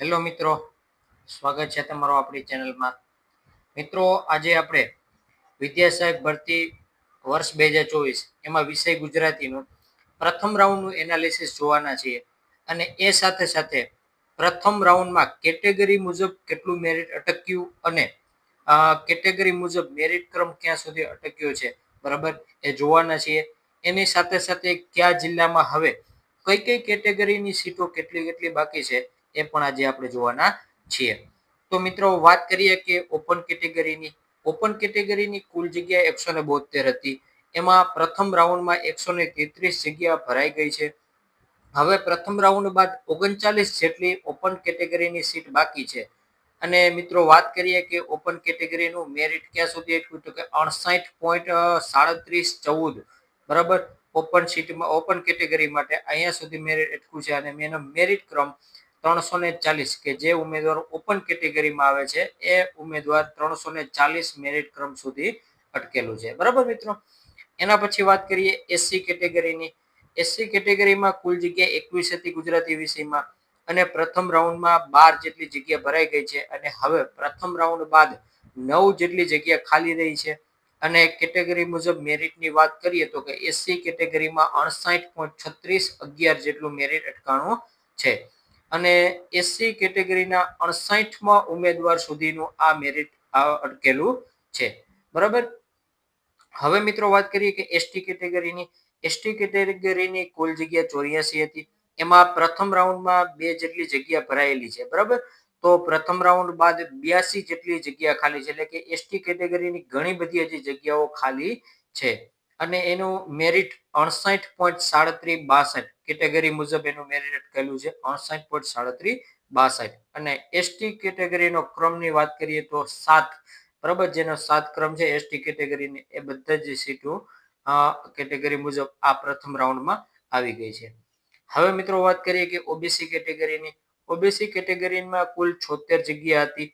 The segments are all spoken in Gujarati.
હેલો મિત્રો, સ્વાગત છે તમારો આપણી ચેનલમાં. મિત્રો, આજે આપણે વિદ્યા ભરતી વર્ષ બે હજાર ચોવીસ, એમાં વિષય ગુજરાતીનું પ્રથમ રાઉન્ડનું એનાલિસિસ જોવાના છીએ અને એ સાથે સાથે પ્રથમ રાઉન્ડમાં કેટેગરી મુજબ કેટલું મેરિટ અટક્યું અને કેટેગરી મુજબ મેરિટ ક્રમ ક્યાં સુધી અટક્યો છે, બરાબર, એ જોવાના છીએ. એની સાથે સાથે કયા જિલ્લામાં હવે કઈ કઈ કેટેગરીની સીટો કેટલી કેટલી બાકી છે એ પણ આજે આપણે જોવાના છીએ. તો મિત્રો વાત કરીએ કે ઓપન કેટેગરીની ઓપન કેટેગરીની કુલ જગ્યા એકસો ને બોતેર હતી. એમાં પ્રથમ રાઉન્ડમાં એકસો ને તેત્રીસ જગ્યા ભરાઈ ગઈ છે. હવે પ્રથમ રાઉન્ડ બાદ ઓગણચાલીસ જેટલી ઓપન કેટેગરીની સીટ બાકી છે. અને મિત્રો વાત કરીએ કે ઓપન કેટેગરીનું મેરિટ ક્યાં સુધી એટલું તો કે અણસાઠ પોઈન્ટ સાડત્રીસ ચૌદ. બરાબર? ઓપન સીટમાં ઓપન કેટેગરી માટે અહીંયા સુધી મેરિટ એટલું છે અને એનો મેરિટ ક્રમ ત્રણસો ને ચાલીસ, કે જે ઉમેદવાર ઓપન કેટેગરીમાં આવે છે, એ ઉમેદવાર ત્રણસો ને ચાલીસ મેરિટ ક્રમ સુધી અટકેલું છે. બરાબર મિત્રો? એના પછી વાત કરીએ એસસી કેટેગરીની એસસી કેટેગરીમાં કુલ જગ્યા એકવીસ હતી ગુજરાતી વિષયમાં અને પ્રથમ રાઉન્ડમાં બાર જેટલી જગ્યા ભરાઈ ગઈ છે અને હવે પ્રથમ રાઉન્ડ બાદ નવ જેટલી જગ્યા ખાલી રહી છે. અને કેટેગરી મુજબ મેરિટની વાત કરીએ તો કે એસસી કેટેગરીમાં અણસાઠ પોઈન્ટ છત્રીસ અગિયાર જેટલું મેરિટ અટકાણું છે. અને એસસી કેટેગરીના અણસાઠમાં ઉમેદવાર સુધીનું આ મેરિટ અટકેલું છે. બરાબર? હવે મિત્રો વાત કરીએ કે એસટી કેટેગરીની. એસટી કેટેગરીની કુલ જગ્યા ચોર્યાસી હતી. એમાં પ્રથમ રાઉન્ડમાં બે જેટલી જગ્યા ભરાયેલી છે. બરાબર? તો પ્રથમ રાઉન્ડ બાદ બ્યાસી જેટલી જગ્યા ખાલી છે. એટલે કે એસટી કેટેગરીની ઘણી બધી હજી જગ્યાઓ ખાલી છે. અને એનું મેરિટ અણસાઠ પોઈન્ટ સાડત્રીસ બાસઠ કેટેગરી મુજબ એનું મેરિટ કહેલું છે અણસાઠ પોઈન્ટ સાડત્રીસ બાસઠ. અને એસટી કેટેગરીનો ક્રમની વાત કરીએ તો સાત. બરાબર? જેનો સાત ક્રમ છે એસટી કેટેગરીની એ બધા જ સીટો કેટેગરી મુજબ આ પ્રથમ રાઉન્ડમાં આવી ગઈ છે. હવે મિત્રો વાત કરીએ કે ઓબીસી કેટેગરીની ઓબીસી કેટેગરીમાં કુલ છોતેર જગ્યા હતી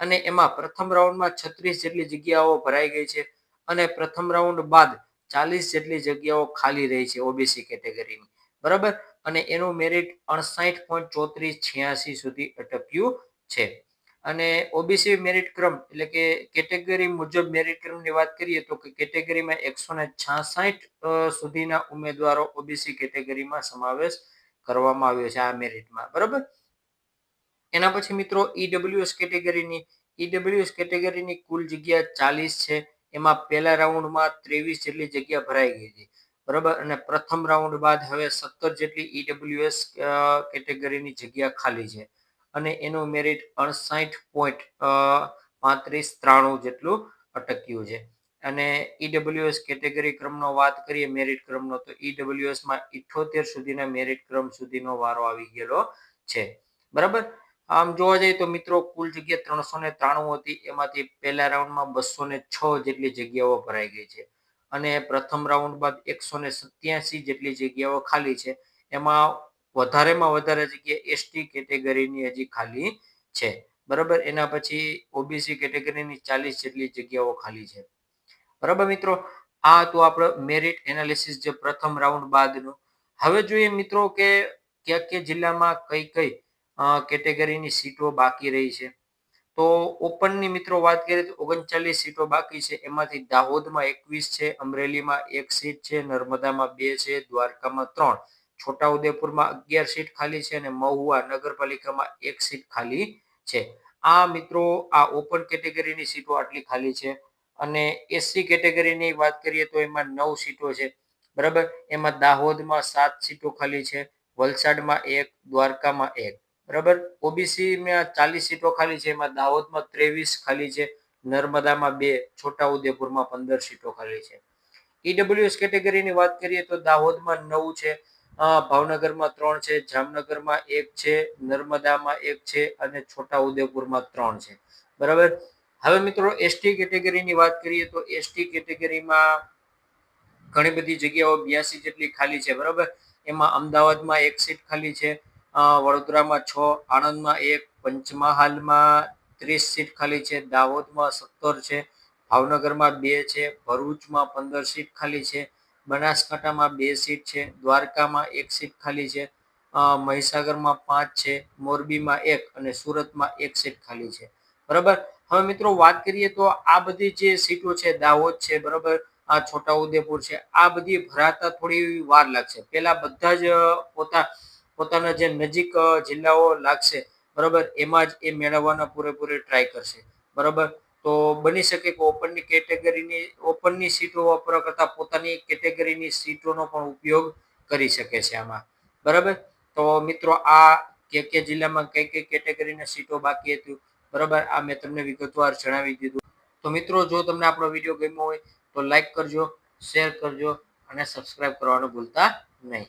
અને એમાં પ્રથમ રાઉન્ડમાં છત્રીસ જેટલી જગ્યાઓ ભરાઈ ગઈ છે અને પ્રથમ રાઉન્ડ બાદ ચાલીસ જેટલી જગ્યાઓ ખાલી રહી છે ઓબીસી કેટેગરીની. બરાબર? અને એનું મેરિટ અણસાઠ પોઈન્ટ ચોત્રીસ છ્યાસી સુધી અટક્યું છે. અને ઓબીસી મેરિટ ક્રમ એટલે કે કેટેગરી મુજબ મેરિટ ક્રમની વાત કરીએ તો કેટેગરીમાં એકસો ને છાસઠ સુધીના ઉમેદવારો ઓબીસી કેટેગરીમાં સમાવેશ કરવામાં આવ્યો છે આ મેરિટમાં. બરાબર? એના પછી મિત્રો ઈડબ્લ્યુએસ કેટેગરીની ઈડબ્લ્યુએસ કેટેગરીની કુલ જગ્યા ચાલીસ છે. એમાં પહેલા રાઉન્ડમાં ત્રેવીસ જેટલી જગ્યા ભરાઈ ગઈ હતી. બરાબર? અને પ્રથમ રાઉન્ડ બાદ હવે સત્તર જેટલી ઈડબ્લ્યુએસ કેટેગરીની જગ્યા ખાલી છે. અને એનું મેરિટ અણસાઠ પોઈન્ટ પાંત્રીસ ત્રાણું જેટલું અટક્યું છે. અને ઈડબ્લ્યુએસ કેટેગરી ક્રમનો વાત કરીએ મેરિટ ક્રમનો, તો ઈડબ્લ્યુએસમાં ઇઠોતેર સુધીના મેરિટ ક્રમ સુધીનો વારો આવી ગયેલો છે. બરાબર? આમ જોવા જઈએ તો મિત્રો કુલ જગ્યા ત્રણસો ને ત્રાણું હતી. એમાંથી પહેલા રાઉન્ડમાં બસો ને છ જેટલી જગ્યાઓ ભરાઈ ગઈ છે. અને પ્રથમ રાઉન્ડ બાદ એકસો ને સત્યાસી જેટલી જગ્યાઓ ખાલી છે. એમાં વધારેમાં વધારે જગ્યા એસટી કેટેગરીની હજી ખાલી છે. બરાબર? એના પછી ઓબીસી કેટેગરીની ચાલીસ જેટલી જગ્યાઓ ખાલી છે. બરાબર મિત્રો? આ હતું આપણો મેરિટ એનાલિસિસ જે પ્રથમ રાઉન્ડ બાદનું. હવે જોઈએ મિત્રો કે ક્યાં ક્યાં જિલ્લામાં કઈ કઈ કેટેગરીની સીટો બાકી રહી છે. તો ઓપનની મિત્રો વાત કરીએ તો ઓગણચાલીસ સીટો બાકી છે. એમાંથી દાહોદમાં એકવીસ છે, અમરેલીમાં એક સીટ છે, નર્મદામાં બે છે, દ્વારકામાં ત્રણ. છોટાઉદેપુરમાં અગિયાર સીટ ખાલી છે અને મહુવા નગરપાલિકામાં એક સીટ ખાલી છે. આ મિત્રો આ ઓપન કેટેગરીની સીટો આટલી ખાલી છે અને એસસી કેટેગરીની વાત કરીએ તો એમાં નવ સીટો છે. બરાબર? એમાં દાહોદમાં સાત સીટો ખાલી છે, વલસાડમાં એક, દ્વારકામાં એક. બરાબર? ઓબીસીમાં ચાલીસ સીટો ખાલી છે, એમાં દાહોદમાં ત્રેવીસ ખાલી છે, નર્મદામાં બે છોટા ઉદેપુરમાં પંદર સીટો ખાલી છે. ઈડબ્લ્યુએસ કેટેગરીની વાત કરીએ તો દાહોદમાં નવ છે ભાવનગરમાં ત્રણ છે, જામનગરમાં એક છે, નર્મદામાં એક છે અને છોટા ઉદેપુરમાં ત્રણ છે. બરાબર? હવે મિત્રો એસટી કેટેગરીની વાત કરીએ તો એસટી કેટેગરીમાં ઘણી બધી જગ્યાઓ બ્યાસી જેટલી ખાલી છે, બરાબર? એમાં અમદાવાદમાં એક સીટ ખાલી છે વડોદરામાં છ, આણંદમાં એક, પંચમહાલમાં ત્રીસ સીટ ખાલી છે, દાહોદમાં સત્તર છે, ભાવનગરમાં બે છે, ભરૂચમાં પંદર સીટ ખાલી છે, બનાસકાંઠામાં બે સીટ છે, દ્વારકામાં એક સીટ ખાલી છે મહીસાગરમાં પાંચ છે, મોરબીમાં એક અને સુરતમાં એક સીટ ખાલી છે. બરાબર? હવે મિત્રો વાત કરીએ તો આ બધી જે સીટો છે, દાહોદ છે, બરાબર? આ છોટાઉદેપુર છે, આ બધી ભરાતા થોડી વાર લાગશે. પેલા બધા જ પોતા પોતાના જે નજીક જિલ્લાઓ લાગશે, બરાબર, એમાં જ એ મેળવવાના પૂરેપૂરી ટ્રાય કરશે, બરાબર? તો બની શકે કે ઓપનની કેટેગરીની ઓપનની સીટો વાપરવા કરતાં પોતાની કેટેગરીની સીટોનો પણ ઉપયોગ કરી શકે છે આમાં, બરાબર? તો મિત્રો, આ કે કે જિલ્લામાં કઈ કઈ કેટેગરીની સીટો બાકી હતી, બરાબર? આ મેં તમને વિગતવાર જણાવી દીધું. તો મિત્રો, જો તમને આપણો વીડિયો ગમ્યો હોય, તો લાઈક કરજો શેર કરજો અને સબસ્ક્રાઈબ કરવાનું ભૂલતા નહીં.